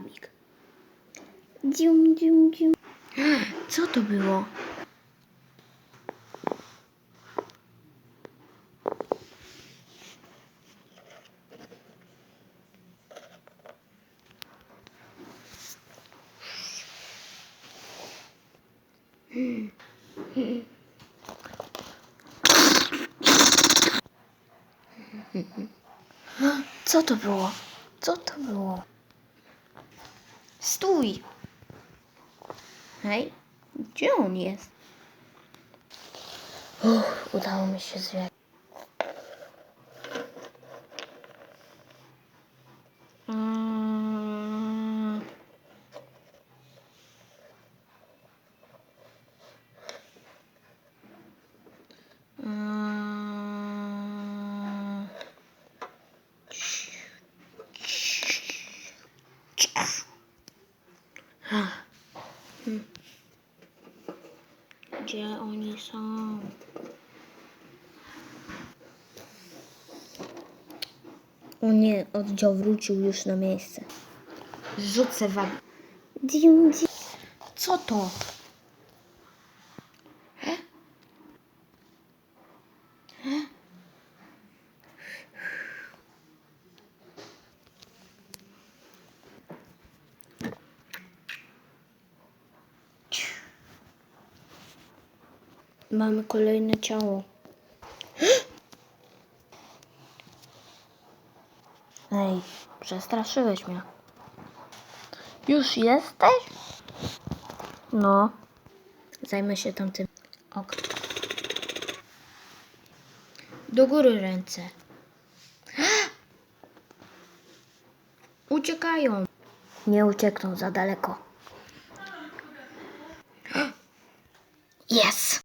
wabik. Dzium, dzium, dzium. Co to było? Co to było? Co to było? Stój! Hej, gdzie on jest? Uff, udało mi się zwiać. Gdzie oni są? O nie, oddział wrócił już na miejsce. Rzucę wam. Co to? Mamy kolejne ciało. Ej, przestraszyłeś mnie. Już jesteś? No. Zajmę się tamtym. Ok. Do góry ręce. Uciekają. Nie uciekną za daleko. Yes!